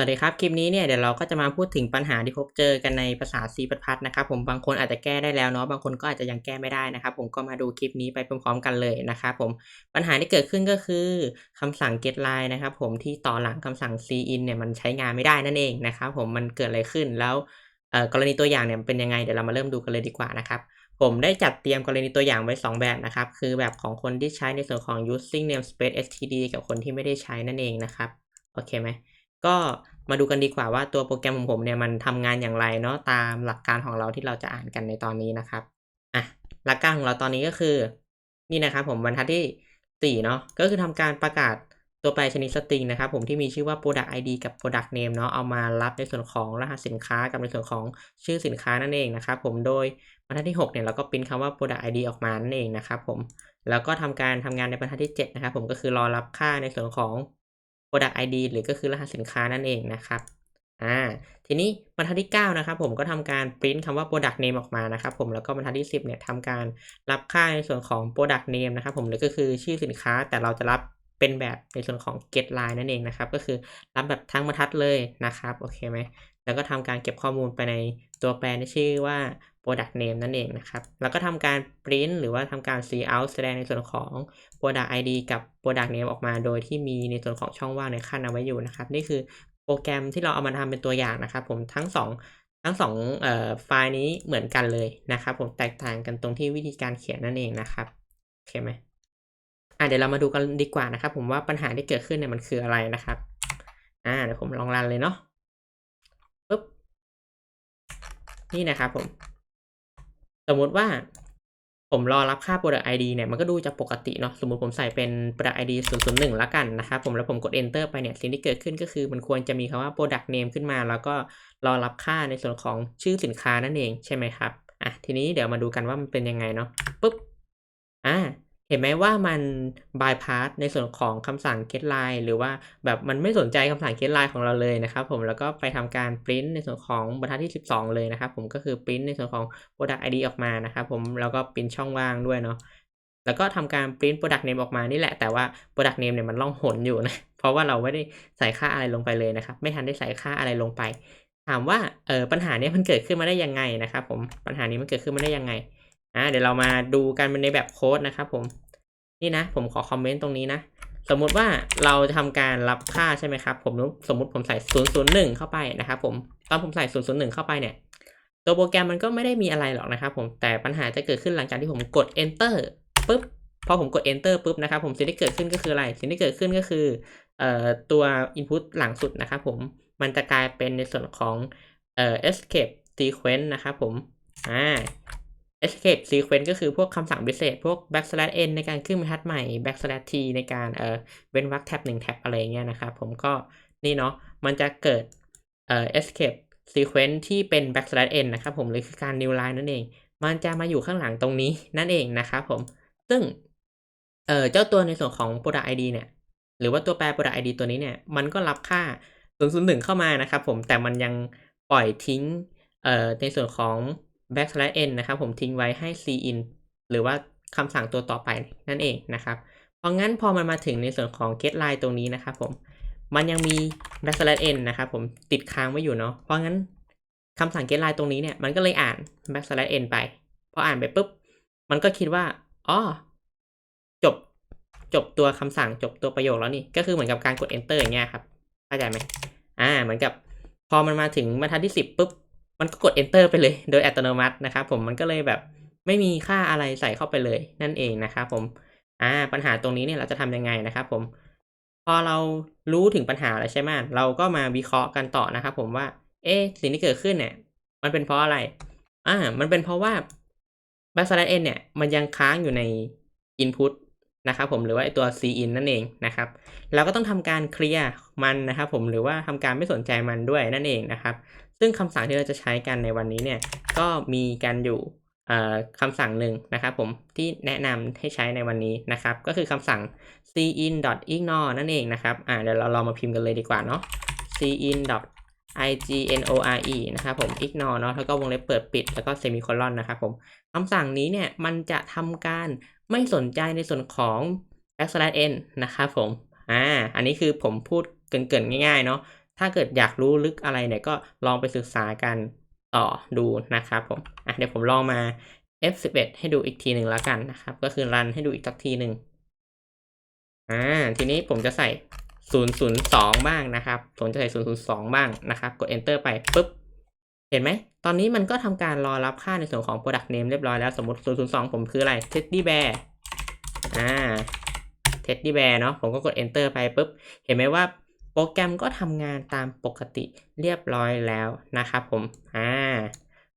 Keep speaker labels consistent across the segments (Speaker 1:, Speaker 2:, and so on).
Speaker 1: วัสดีครับ คลิปนี้เนี่ยเดี๋ยวเราก็จะมาพูดถึงปัญหาที่พบเจอกันในภาษา C++ นะครับผมบางคนอาจจะแก้ได้แล้วเนาะบางคนก็อาจจะยังแก้ไม่ได้นะครับ ผมก็มาดูคลิปนี้ไปพร้อมๆกันเลยนะครับผมปัญหาที่เกิดขึ้นก็คือคำสั่ง getLine นะครับผมที่ต่อหลังคำสั่ง cin เนี่ยมันใช้งานไม่ได้นั่นเองนะครับผมมันเกิดอะไรขึ้นแล้วกรณีตัวอย่างเนี่ยเป็นยังไงเดี๋ยวเรามาเริ่มดูกันเลยดีกว่านะครับผมได้จัดเตรียมกรณีตัวอย่างไว้ 2 แบบนะครับ คือแบบของคนที่ใช้ในส่วนของ using namespace std กับคนที่ไม่ได้ใช้นั่นเองนะครับโอเคไหม ก็มาดูกันดีกว่าว่าตัวโปรแกรมของผมเนี่ยมันทำงานอย่างไรเนาะตามหลักการของเราที่เราจะอ่านกันในตอนนี้นะครับอะหลักการของเราตอนนี้ก็คือ นี่นะครับผมบรรทัดที่4เนาะก็คือทำการประกาศตัวแปรชนิดสตริงนะครับผมที่มีชื่อว่า product id กับ product name เนาะเอามารับในส่วนของรหัสสินค้ากับในส่วนของชื่อสินค้านั่นเองนะครับผมโดยบรรทัดที่6เนี่ยเราก็พิมพ์คำว่า product id ออกมานั่นเองนะครับผมแล้วก็ทำการทำงานในบรรทัดที่7นะครับผมก็คือรอรับค่าในส่วนของ product id หรือก็คือรหัสสินค้านั่นเองนะครับอ่าทีนี้บรรทัดที่ 9 นะครับผมก็ทำการปริ้นคำว่า product name ออกมานะครับผมแล้วก็บรรทัดที่ 10เนี่ยทำการรับค่าในส่วนของ product name นะครับผมหรือก็คือชื่อสินค้าแต่เราจะรับเป็นแบบในส่วนของ get line นั่นเองนะครับ ก็คือรับแบบทั้งบรรทัดเลยนะครับ โอเคไหม แล้วก็ทำการเก็บข้อมูลไปในตัวแปรที่ชื่อว่า product name นั่นเองนะครับ แล้วก็ทำการ print หรือว่าทำการ see out แสดงในส่วนของ product id กับ product name ออกมา โดยที่มีในส่วนของช่องว่างในขั้นเอาไว้อยู่นะครับ นี่คือโปรแกรมที่เราเอามาทำเป็นตัวอย่างนะครับ ผมทั้งสองทั้งสองไฟล์นี้เหมือนกันเลยนะครับ ผมแตกต่างกันตรงที่วิธีการเขียนนั่นเองนะครับโอเคไหมอะเดี๋ยวเรามาดูกันดีกว่านะครับ ผมว่าปัญหาที่เกิดขึ้นเนี่ยมันคืออะไรนะครับ อ่าเดี๋ยวผมลองรันเลยเนาะปุ๊บ นี่นะครับผม สมมุติว่าผมรอรับค่า product id เนี่ยมันก็ดูจะปกติเนาะสมมติผมใส่เป็น product id 001แล้วกันนะครับผมแล้วผมกด enter ไปเนี่ยสิ่งที่เกิดขึ้นก็คือมันควรจะมีคำว่า product name ขึ้นมา แล้วก็รอรับค่าในส่วนของชื่อสินค้านั่นเองใช่ไหมครับอะทีนี้เดี๋ยวมาดูกันว่ามันเป็นยังไงเนาะปุ๊บอ่า เห็นไหมว่ามัน bypass ในส่วนของคำสั่ง get line หรือว่าแบบมันไม่สนใจคำสั่ง get line ของเราเลยนะครับผมแล้วก็ไปทำการ print ในส่วนของบรรทัดที่ 12 เลยนะครับผมก็คือ print ในส่วนของ product id ออกมานะครับผมแล้วก็ print ช่องว่างด้วยเนาะแล้วก็ทำการ print product name ออกมานี่แหละแต่ว่า product name เนี่ยมันล่องหนอยู่นะเพราะว่าเราไม่ได้ใส่ค่าอะไรลงไปเลยนะครับไม่ทันได้ใส่ค่าอะไรลงไป ถามว่าเออปัญหานี้มันเกิดขึ้นมาได้ยังไงนะครับผมปัญหานี้มันเกิดขึ้นมาได้ยังไง อ่าเดี๋ยวเรามาดูกันในแบบโค้ดนะครับผมนี่นะผมขอคอมเมนต์ตรงนี้นะ สมมุติว่าเราจะทำการรับค่าใช่ไหมครับ ผมสมมุติผมใส่ 001 เข้าไปนะครับผมตอนผมใส่ 001 เข้าไปเนี่ย ตัวโปรแกรมมันก็ไม่ได้มีอะไรหรอกนะครับผมแต่ปัญหาจะเกิดขึ้นหลังจากที่ผมกด enter ปุ๊บพอผมกด enter ปุ๊บนะครับผมสิ่งที่เกิดขึ้นก็คืออะไร สิ่งที่เกิดขึ้นก็คือเอ่อตัว input หลังสุดนะครับผมมันจะกลายเป็นในส่วนของเอ่อ escape sequence นะครับผมอ่า escape sequence ก็คือพวกคำสั่งพิเศษ พวก backslash n ในการขึ้นบรรทัดใหม่ backslash t ในการเอ่อเว้นวรรคแท็บหนึ่งแท็บอะไรเงี้ยนะครับผมก็นี่เนาะมันจะเกิดเอ่อ escape sequence ที่เป็น backslash n นะครับผมหรือคือการ new line นั่นเอง มันจะมาอยู่ข้างหลังตรงนี้นั่นเองนะครับผม ซึ่งเอ่อเจ้าตัวในส่วนของ product id เนี่ยหรือว่าตัวแปร product id ตัวนี้เนี่ยมันก็รับค่า 001 เข้ามานะครับผมแต่มันยังปล่อยทิ้งเอ่อในส่วนของ backslash n นะครับผมทิ้งไว้ให้ cin หรือว่าคำสั่งตัวต่อไปนั่นเองนะครับ เพราะงั้นพอมันมาถึงในส่วนของ get line ตรงนี้นะครับผม มันยังมี backslash n นะครับผมติดค้างไว้อยู่เนาะ เพราะงั้นคำสั่ง get line ตรงนี้เนี่ยมันก็เลยอ่าน backslash n ไป พออ่านไปปุ๊บ มันก็คิดว่า อ๋อ จบ จบตัวคำสั่งจบตัวประโยคแล้วนี่ ก็คือเหมือนกับการกด enter อย่างเงี้ยครับ เข้าใจไหมอ่า เหมือนกับ พอมันมาถึงบรรทัดที่ 10ปุ๊บ มันก็กด enter ไปเลยโดยอัตโนมัตินะครับผมมันก็เลยแบบไม่มีค่าอะไรใส่เข้าไปเลยนั่นเองนะครับผมอ่าปัญหาตรงนี้เนี่ยเราจะทำยังไงนะครับผม พอเรารู้ถึงปัญหาแล้วใช่ไหมเราก็มาวิเคราะห์กันต่อนะครับผมว่า เอ๊สิ่งที่เกิดขึ้นเนี่ย มันเป็นเพราะอะไรอ่ามันเป็นเพราะว่า backslash n เนี่ยมันยังค้างอยู่ใน input นะครับผมหรือว่าไอตัว cin นั่นเองนะครับ เราก็ต้องทำการเคลียร์มันนะครับผมหรือว่าทำการไม่สนใจมันด้วยนั่นเองนะครับ ซึ่งคำสั่งที่เราจะใช้กันในวันนี้เนี่ยก็มีกันอยู่คำสั่งหนึ่งนะครับผมที่แนะนำให้ใช้ในวันนี้นะครับ ก็คือคำสั่ง cin.ignore นั่นเองนะครับอ่าเดี๋ยวเราลองมาพิมพ์กันเลยดีกว่าเนาะ cin ignore นะครับผม ignore เนาะแล้วก็วงเล็บเปิดปิดแล้วก็เซมิโคลอนนะครับผมคำสั่งนี้เนี่ยมันจะทำการไม่สนใจในส่วนของ backslash n นะครับผมอ่าอันนี้คือผมพูดเกินๆง่ายๆเนาะ ถ้าเกิดอยากรู้ลึกอะไรเนี่ยก็ลองไปศึกษากันต่อดูนะครับผมอะเดี๋ยวผมลองมา F11 ให้ดูอีกทีหนึ่งแล้วกันนะครับ ก็คือรันให้ดูอีกสักทีหนึ่งอ่าทีนี้ผมจะใส่ 002 บ้างนะครับ ผมจะใส่ 002 บ้างนะครับ กด enter ไปปุ๊บ เห็นไหม ตอนนี้มันก็ทำการรอรับค่าในส่วนของ product name เรียบร้อยแล้ว สมมติ 002 ผมคืออะไร teddy bear อ่า teddy bear เนาะผมก็กด enter ไปปุ๊บ เห็นไหมว่า โปรแกรมก็ทำงานตามปกติเรียบร้อยแล้วนะครับผม อ่า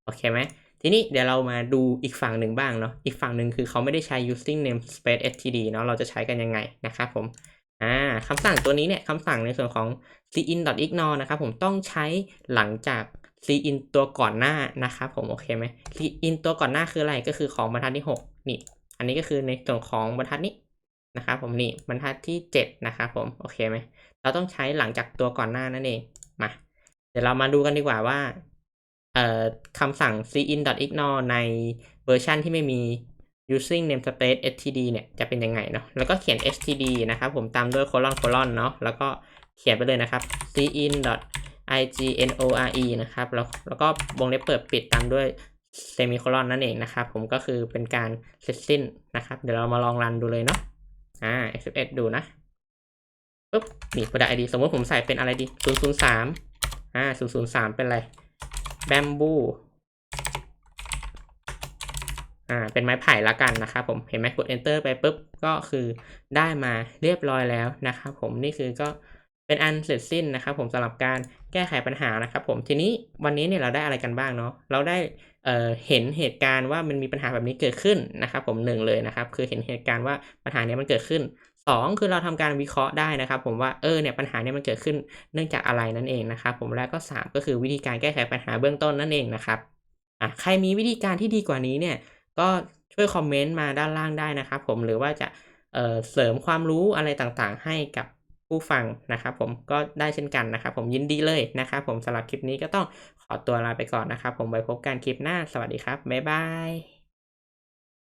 Speaker 1: โอเคไหม ทีนี้เดี๋ยวเรามาดูอีกฝั่งหนึ่งบ้างเนาะ อีกฝั่งหนึ่งคือเขาไม่ได้ใช้ using namespace std เนาะ เราจะใช้กันยังไงนะครับผม อ่าคำสั่งตัวนี้เนี่ยคำสั่งในส่วนของ cin.ignore นะครับผม ต้องใช้หลังจาก cin ตัวก่อนหน้านะครับผม โอเคไหม cin ตัวก่อนหน้าคืออะไร ก็คือของบรรทัดที่ 6 นี่ อันนี้ก็คือในส่วนของบรรทัดนี้นะครับผมนี่บรรทัดที่ 7 นะครับผม โอเคไหม เราต้องใช้หลังจากตัวก่อนหน้านั่นเองมาเดี๋ยวเรามาดูกันดีกว่าว่าคำสั่ง cin.ignore ในเวอร์ชันที่ไม่มี using namespace std เนี่ยจะเป็นยังไงเนาะแล้วก็เขียน std นะครับผมตามด้วย colon colon เนาะแล้วก็เขียนไปเลยนะครับ cin ignore นะครับแล้วแล้วก็วงเล็บเปิดปิดตามด้วย semicolon นั่นเองนะครับผมก็คือเป็นการเสร็จสิ้นนะครับ เดี๋ยวเรามาลองรันดูเลยเนาะอ่า F11 ดูนะ ปุ๊บนี่ product id สมมติผมใส่เป็นอะไรดี 003 อ่า 003 เป็นอะไร bamboo อ่า เป็นไม้ไผ่ละกันนะครับผม เห็นไหมกด enter ไปปุ๊บ ก็คือได้มาเรียบร้อยแล้วนะครับผม นี่คือก็เป็นอันเสร็จสิ้นนะครับผมสำหรับการแก้ไขปัญหานะครับผม ทีนี้วันนี้เนี่ยเราได้อะไรกันบ้างเนาะ เราได้เอ่อเห็นเหตุการณ์ว่ามันมีปัญหาแบบนี้เกิดขึ้นนะครับผมหนึ่งเลยนะครับ คือเห็นเหตุการณ์ว่าปัญหาเนี้ยมันเกิดขึ้น สองคือเราทำการวิเคราะห์ได้นะครับ ผมว่าเออเนี่ยปัญหาเนี้ยมันเกิดขึ้นเนื่องจากอะไรนั่นเองนะครับผมแล้วก็สามก็คือวิธีการแก้ไขปัญหาเบื้องต้นนั่นเองนะครับอะใครมีวิธีการที่ดีกว่านี้เนี่ยก็ช่วยคอมเมนต์มาด้านล่างได้นะครับผมหรือว่าจะเอ่อเสริมความรู้อะไรต่างๆ ให้กับผู้ฟังนะครับผมก็ได้เช่นกันนะครับผมยินดีเลยนะครับผมสำหรับคลิปนี้ก็ต้องขอตัวลาไปก่อนนะครับผมไว้พบกันคลิปหน้าสวัสดีครับบ๊ายบาย